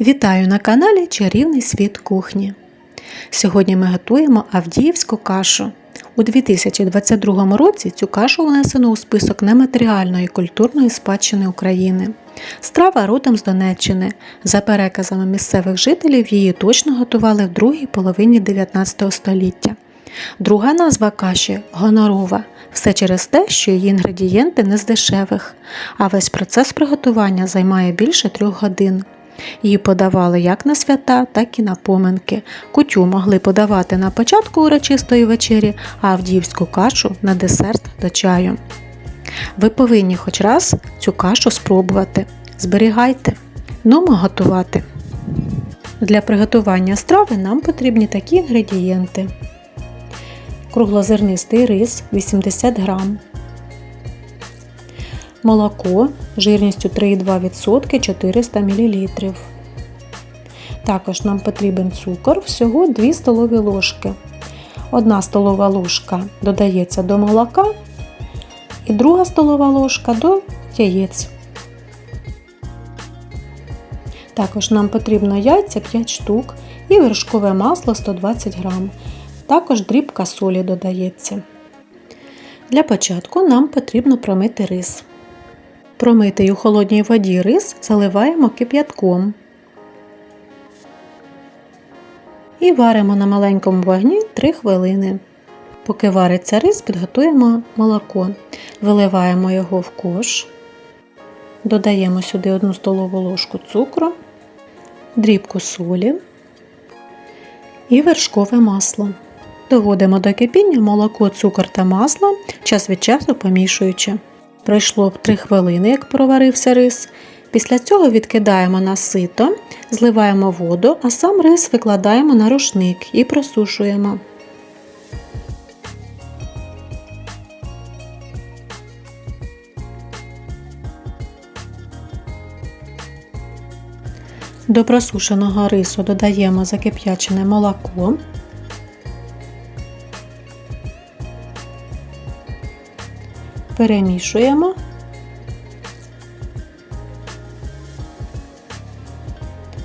Вітаю на каналі Чарівний світ кухні. Сьогодні ми готуємо авдіївську кашу. У 2022 році цю кашу внесено у список нематеріальної культурної спадщини України. Страва родом з Донеччини. За переказами місцевих жителів її точно готували в другій половині 19 століття. Друга назва каші гонорова. Все через те, що її інгредієнти не з дешевих, а весь процес приготування займає більше трьох годин. Її подавали як на свята, так і на поминки. Кутю могли подавати на початку урочистої вечері, а авдіївську кашу на десерт до чаю. Ви повинні хоч раз цю кашу спробувати. Зберігайте. Нумо готувати. Для приготування страви нам потрібні такі інгредієнти: круглозернистий рис 80 грам, молоко жирністю 3,2% 400 мл. Також нам потрібен цукор всього 2 столові ложки. 1 столова ложка додається до молока і 2 столова ложка до яєць. Також нам потрібно яйця 5 штук і вершкове масло 120 г. Також дрібка солі додається. Для початку нам потрібно промити рис. Промитий у холодній воді рис заливаємо кип'ятком. І варимо на маленькому вогні 3 хвилини. Поки вариться рис, підготуємо молоко. Виливаємо його в кош. Додаємо сюди 1 столову ложку цукру, дрібку солі і вершкове масло. Доводимо до кипіння молоко, цукор та масло, час від часу помішуючи. Пройшло 3 хвилини, як проварився рис. Після цього відкидаємо на сито, зливаємо воду, а сам рис викладаємо на рушник і просушуємо. До просушеного рису додаємо закип'ячене молоко. Перемішуємо.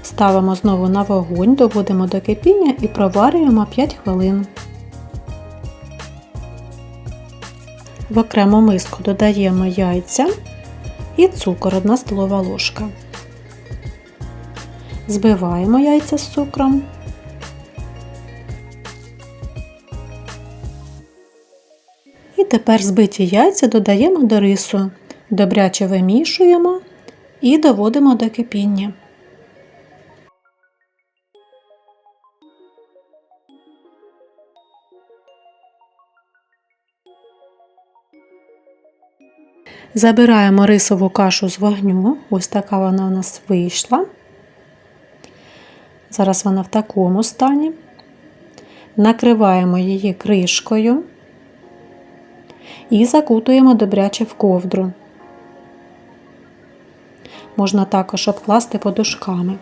Ставимо знову на вогонь, доводимо до кипіння і проварюємо 5 хвилин. В окрему миску додаємо яйця і цукор 1 столова ложка. Збиваємо яйця з цукром. І тепер збиті яйця додаємо до рису, добряче вимішуємо і доводимо до кипіння. Забираємо рисову кашу з вогню. Ось така вона у нас вийшла. Зараз вона в такому стані. Накриваємо її кришкою і закутуємо добряче в ковдру. Можна також обкласти подушками.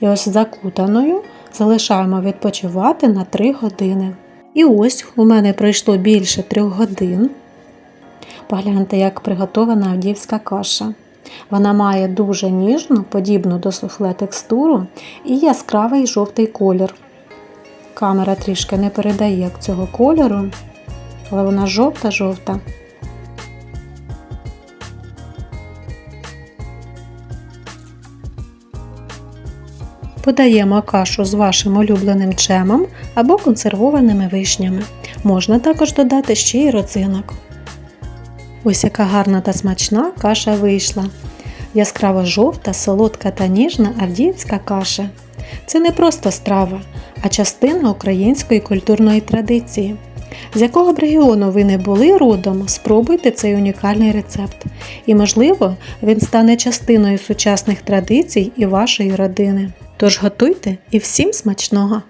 І ось закутаною залишаємо відпочивати на 3 години. І ось у мене пройшло більше 3 годин. Погляньте, як приготована авдіївська каша. Вона має дуже ніжну, подібну до суфле текстуру і яскравий жовтий колір. Камера трішки не передає цього кольору, але вона жовта-жовта. Подаємо кашу з вашим улюбленим чемом або консервованими вишнями. Можна також додати ще й роцинок. Ось яка гарна та смачна каша вийшла. Яскраво жовта, солодка та ніжна авдіївська каша. Це не просто страва, а частина української культурної традиції. З якого б регіону ви не були родом, спробуйте цей унікальний рецепт. І, можливо, він стане частиною сучасних традицій і вашої родини. Тож готуйте і всім смачного!